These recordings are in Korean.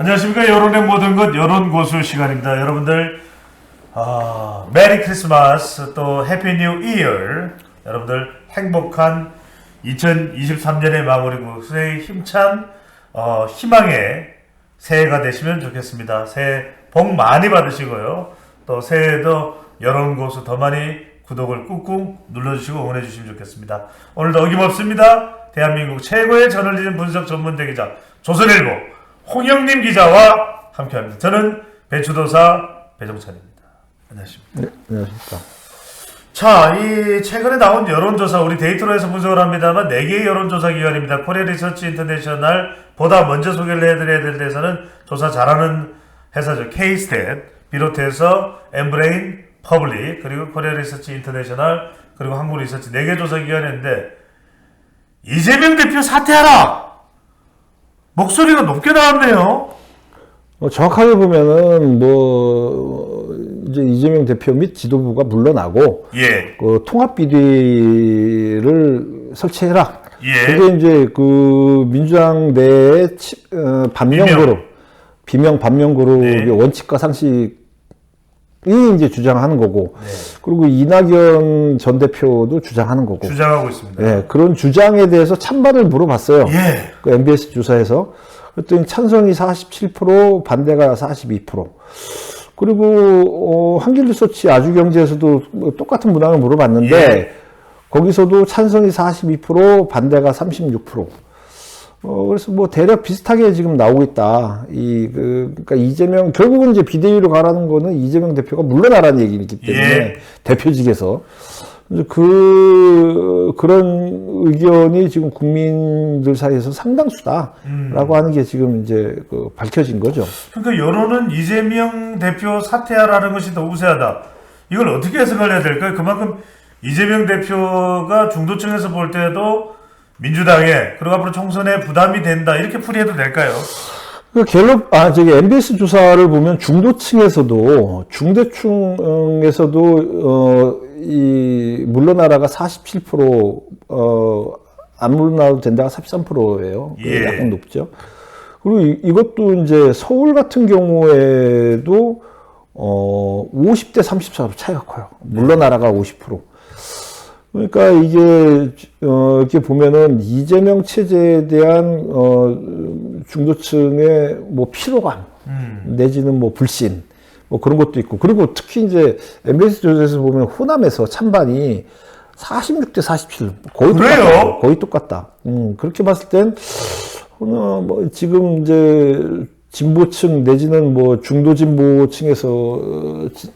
안녕하십니까 여론의 모든 것 여론 고수 시간입니다. 여러분들 아, 메리 크리스마스 또 해피 뉴 이어 여러분들 행복한 2023년의 마무리고 새해 힘찬 어, 희망의 새해가 되시면 좋겠습니다. 새해 복 많이 받으시고요. 또 새해에도 여론 고수 더 많이 구독을 꾹꾹 눌러주시고 응원해 주시면 좋겠습니다. 오늘도 어김없습니다. 대한민국 최고의 저널리즘 분석 전문 대 기자 조선일보 홍영림 기자와 함께합니다. 저는 배추도사 배정찬입니다. 안녕하십니까. 네, 안녕하십니까. 자, 이 최근에 나온 여론조사 우리 데이터로 해서 분석을 합니다만 4개의 여론조사 기관입니다. 코리아 리서치 인터내셔널 보다 먼저 소개를 해드려야 될 데서는 조사 잘하는 회사죠. K-스탯 비롯해서 엠브레인, 퍼블릭 그리고 코리아 리서치 인터내셔널 그리고 한국 리서치 4개 조사 기관인데 이재명 대표 사퇴하라! 목소리가 높게 나왔네요. 어, 정확하게 보면은 뭐 이제 이재명 대표 및 지도부가 물러나고 예, 그 통합 비대를 설치해라. 예. 그게 이제 그 민주당 내의 치- 어, 반명 비명. 그룹, 비명 반명 그룹의 네. 원칙과 상식 이 이제 주장하는 거고, 네. 그리고 이낙연 전 대표도 주장하는 거고, 주장하고 있습니다. 예, 그런 주장에 대해서 찬반을 물어봤어요. 예. 그 MBS 조사에서 그랬더니 찬성이 47% 반대가 42% 그리고 어, 한길리서치 아주경제에서도 뭐 똑같은 문항을 물어봤는데 예. 거기서도 찬성이 42% 반대가 36% 어, 그래서 뭐 대략 비슷하게 지금 나오고 있다. 이, 그, 그러니까 이재명, 결국은 이제 비대위로 가라는 거는 이재명 대표가 물러나라는 얘기이기 때문에 예. 대표직에서. 그, 그런 의견이 지금 국민들 사이에서 상당수다라고 하는 게 지금 이제 그 밝혀진 거죠. 그러니까 여론은 이재명 대표 사퇴하라는 것이 더 우세하다. 이걸 어떻게 해석을 해야 될까요? 그만큼 이재명 대표가 중도층에서 볼 때도 민주당에 그리고 앞으로 총선에 부담이 된다 이렇게 풀이해도 될까요? 그 갤럽, 아, 저기 MBS 조사를 보면 중도층에서도, 중대층에서도, 어, 이, 물러나라가 47%, 어, 안 물러나도 된다가 43%예요. 예. 약간 높죠. 그리고 이, 이것도 이제 서울 같은 경우에도, 어, 50대 34로 차이가 커요. 물러나라가 50%. 그러니까 이게 어 이렇게 보면은 이재명 체제에 대한 어 중도층의 뭐 피로감 내지는 뭐 불신 뭐 그런 것도 있고 그리고 특히 이제 MBS 조사에서 보면 호남에서 찬반이 46대 47 거의 그래요? 똑같다. 거의 똑같다. 음 그렇게 봤을 땐 어, 뭐 지금 이제 진보층 내지는 뭐 중도 진보층에서 어, 지-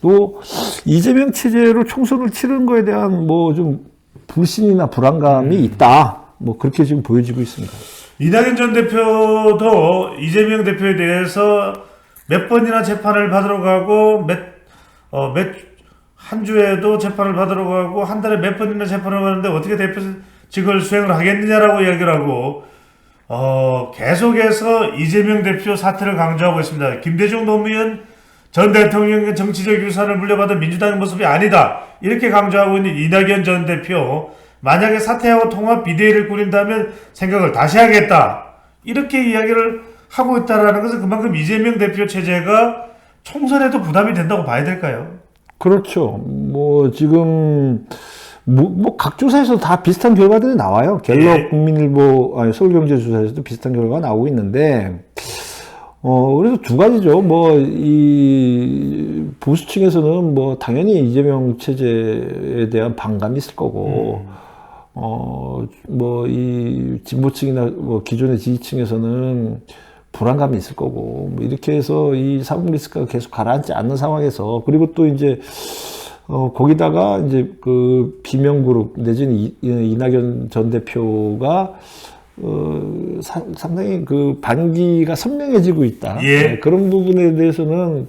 또 이재명 체제로 총선을 치르는 거에 대한 뭐 좀 불신이나 불안감이 있다. 뭐 그렇게 지금 보여지고 있습니다. 이낙연 전 대표도 이재명 대표에 대해서 몇 번이나 재판을 받으러 가고 몇, 어, 몇, 한 주에도 재판을 받으러 가고 한 달에 몇 번이나 재판을 가는데 어떻게 대표직을 수행을 하겠느냐라고 이야기를 하고 어, 계속해서 이재명 대표 사퇴를 강조하고 있습니다. 김대중 노무현 전 대통령의 정치적 유산을 물려받은 민주당의 모습이 아니다. 이렇게 강조하고 있는 이낙연 전 대표. 만약에 사퇴하고 통합 비대위를 꾸린다면 생각을 다시 하겠다. 이렇게 이야기를 하고 있다라는 것은 그만큼 이재명 대표 체제가 총선에도 부담이 된다고 봐야 될까요? 그렇죠. 뭐 지금 뭐각 조사에서 다 비슷한 결과들이 나와요. 갤럽 예. 국민일보 아니 서울경제조사에서도 비슷한 결과가 나오고 있는데 어 그래서 두 가지죠. 뭐 이 보수 층에서는 뭐 당연히 이재명 체제에 대한 반감이 있을 거고 어뭐 이 진보층이나 뭐 기존의 지지층에서는 불안감이 있을 거고 뭐 이렇게 해서 이 사법 리스크가 계속 가라앉지 않는 상황에서 그리고 또 이제 어 거기다가 이제 그 비명그룹 내지는 이, 이낙연 전 대표가 어 사- 상당히 그 반기가 선명해지고 있다. 예. 네, 그런 부분에 대해서는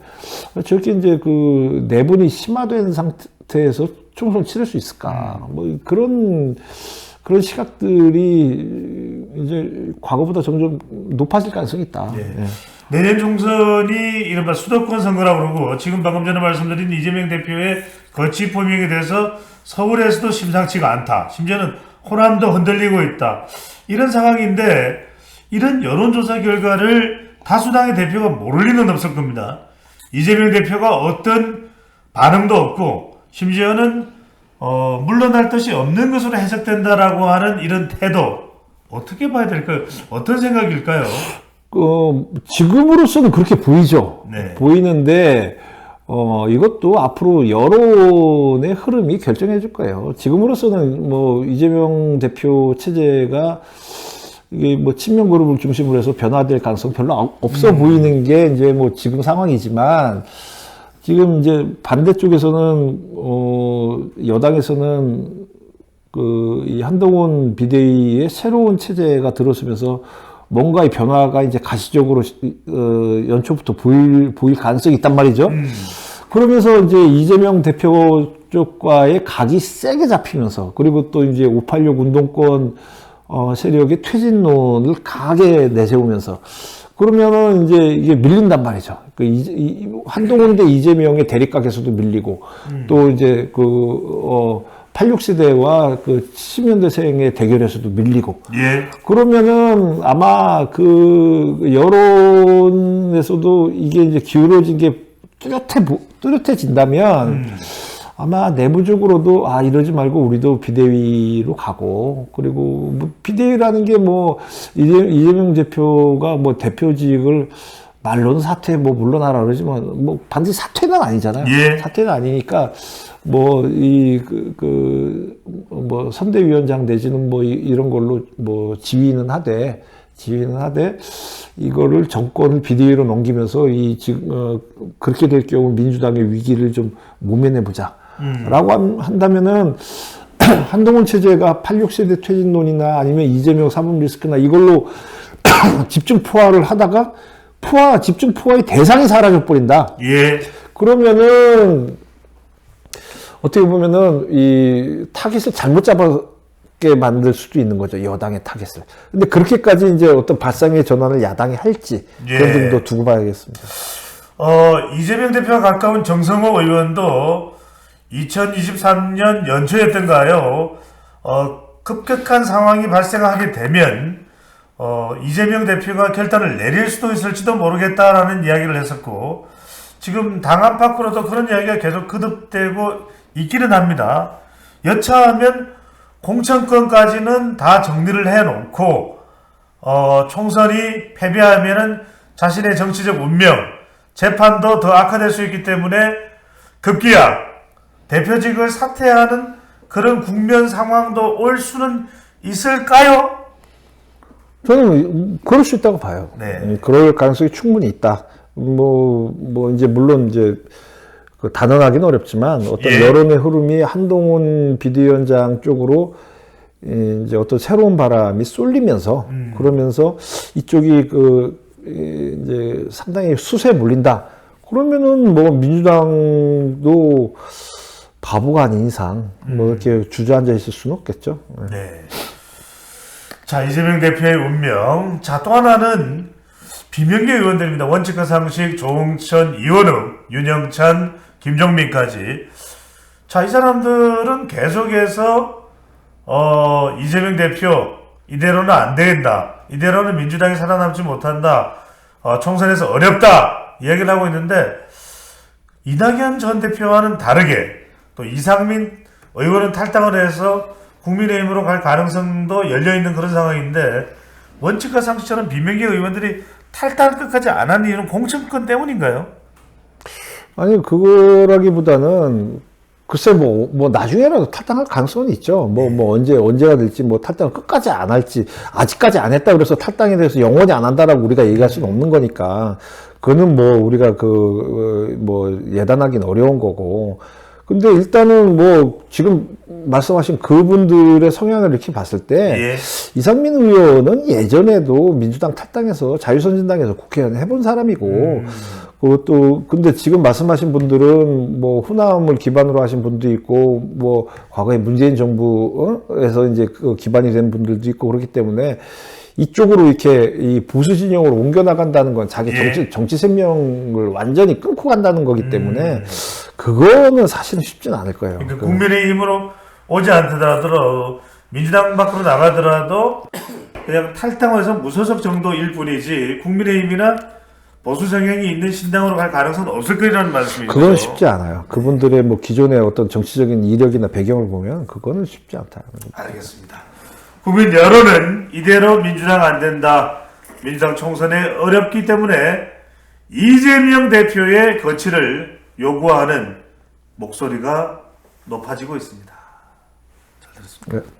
저렇게 이제 그 내분이 심화된 상태에서 총선 치를 수 있을까? 뭐 그런 그런 시각들이 이제 과거보다 점점 높아질 가능성이 있다. 예. 예. 내년 총선이 이른바 수도권 선거라고 그러고 지금 방금 전에 말씀드린 이재명 대표의 거취 포명에 대해서 서울에서도 심상치가 않다. 심지어는 호남도 흔들리고 있다. 이런 상황인데 이런 여론조사 결과를 다수당의 대표가 모를 리는 없을 겁니다. 이재명 대표가 어떤 반응도 없고 심지어는 어, 물러날 뜻이 없는 것으로 해석된다라고 하는 이런 태도 어떻게 봐야 될까요? 어떤 생각일까요? 어, 지금으로서는 그렇게 보이죠. 네. 보이는데 어, 이것도 앞으로 여론의 흐름이 결정해 줄 거예요. 지금으로서는 뭐 이재명 대표 체제가 이게 뭐 친명 그룹을 중심으로 해서 변화될 가능성 별로 없- 없어 보이는 게 이제 뭐 지금 상황이지만 지금 이제 반대쪽에서는 어 여당에서는 그 이 한동훈 비대위의 새로운 체제가 들어서면서 뭔가의 변화가 이제 가시적으로 어, 연초부터 보일 보일 가능성이 있단 말이죠. 그러면서 이제 이재명 대표 쪽과의 각이 세게 잡히면서 그리고 또 이제 586 운동권 어, 세력의 퇴진론을 강하게 내세우면서 그러면은 이제 이게 밀린단 말이죠. 그 이, 이, 한동훈 대 이재명의 대립각에서도 밀리고 또 이제 그 어, 86세대와 그 70년대생의 대결에서도 밀리고. 예. 그러면은 아마 그 여론에서도 이게 이제 기울어진 게 뚜렷해 보- 뚜렷해진다면 아마 내부적으로도 아 이러지 말고 우리도 비대위로 가고. 그리고 뭐 비대위라는 게 뭐 이재명 대표가 뭐 대표직을 말로는 사퇴 뭐 물러나라 그러지만 뭐 반드시 사퇴는 아니잖아요. 예. 사퇴는 아니니까 뭐 이 그 그 뭐 선대위원장 내지는 뭐 이- 이런 걸로 뭐 지휘는 하되 지휘는 하되 이거를 정권을 비대위로 넘기면서 이 지금 어 그렇게 될 경우 민주당의 위기를 좀 모면해 보자라고 한- 한다면은 한동훈 체제가 86세대 퇴진론이나 아니면 이재명 사법 리스크나 이걸로 집중 포화를 하다가 포화 집중 포화의 대상이 사라져 버린다. 예. 그러면은 어떻게 보면은 이 타깃을 잘못 잡게 만들 수도 있는 거죠 여당의 타깃을. 근데 그렇게까지 이제 어떤 발상의 전환을 야당이 할지 그런 예. 점도 두고 봐야겠습니다. 어, 이재명 대표가 가까운 정성호 의원도 2023년 연초였던가요. 어, 급격한 상황이 발생하게 되면 어, 이재명 대표가 결단을 내릴 수도 있을지도 모르겠다라는 이야기를 했었고 지금 당 안팎으로도 그런 이야기가 계속 거듭되고 있기는 합니다. 여차하면 공천권까지는 다 정리를 해놓고 어, 총선이 패배하면은 자신의 정치적 운명, 재판도 더 악화될 수 있기 때문에 급기야 대표직을 사퇴하는 그런 국면 상황도 올 수는 있을까요? 저는 그럴 수 있다고 봐요. 네. 음, 그럴 가능성이 충분히 있다. 뭐, 뭐, 이제, 물론, 이제, 그 단언하기는 어렵지만, 어떤 예. 여론의 흐름이 한동훈 비대위원장 쪽으로, 이, 이제 어떤 새로운 바람이 쏠리면서, 그러면서 이쪽이 그, 이, 이제 상당히 수세에 물린다. 그러면은 뭐, 민주당도 바보가 아닌 이상, 뭐, 이렇게 주저앉아 있을 수는 없겠죠. 네. 네. 자, 이재명 대표의 운명. 자, 또 하나는 비명계 의원들입니다. 원칙과 상식, 조홍천, 이원우, 윤영찬, 김종민까지. 자, 이 사람들은 계속해서, 어, 이재명 대표, 이대로는 안 된다. 이대로는 민주당이 살아남지 못한다. 어, 총선에서 어렵다. 이야기를 하고 있는데, 이낙연 전 대표와는 다르게 또 이상민 의원은 탈당을 해서 국민의힘으로 갈 가능성도 열려 있는 그런 상황인데 원칙과 상식처럼 비명계 의원들이 탈당 끝까지 안 한 이유는 공천권 때문인가요? 아니 그거라기보다는 글쎄 뭐뭐 나중에라도 탈당할 가능성은 있죠. 뭐뭐 언제 언제가 될지 뭐 탈당을 끝까지 안 할지 아직까지 안 했다 그래서 탈당에 대해서 영원히 안 한다라고 우리가 얘기할 수는 없는 거니까 그거는 뭐 우리가 그 뭐 예단하기는 어려운 거고. 근데 일단은 뭐 지금 말씀하신 그분들의 성향을 이렇게 봤을 때 예. 이상민 의원은 예전에도 민주당 탈당해서 자유선진당에서 국회의원 해본 사람이고 그것도 근데 지금 말씀하신 분들은 뭐 후남을 기반으로 하신 분도 있고 뭐 과거에 문재인 정부에서 이제 그 기반이 된 분들도 있고 그렇기 때문에 이쪽으로 이렇게 이 보수 진영으로 옮겨 나간다는 건 자기 예. 정치 정치 생명을 완전히 끊고 간다는 거기 때문에 그거는 사실은 쉽지는 않을 거예요. 그러니까 그- 국민의힘으로 오지 않더라도 민주당 밖으로 나가더라도 그냥 탈당해서 무소속 정도일 뿐이지 국민의힘이나 보수 성향이 있는 신당으로 갈 가능성은 없을 거라는 말씀이죠. 그건 쉽지 않아요. 그분들의 뭐 기존의 어떤 정치적인 이력이나 배경을 보면 그거는 쉽지 않다. 알겠습니다. 국민 여론은 이대로 민주당 안 된다. 민주당 총선에 어렵기 때문에 이재명 대표의 거취를 요구하는 목소리가 높아지고 있습니다. 잘 들었습니다. 네.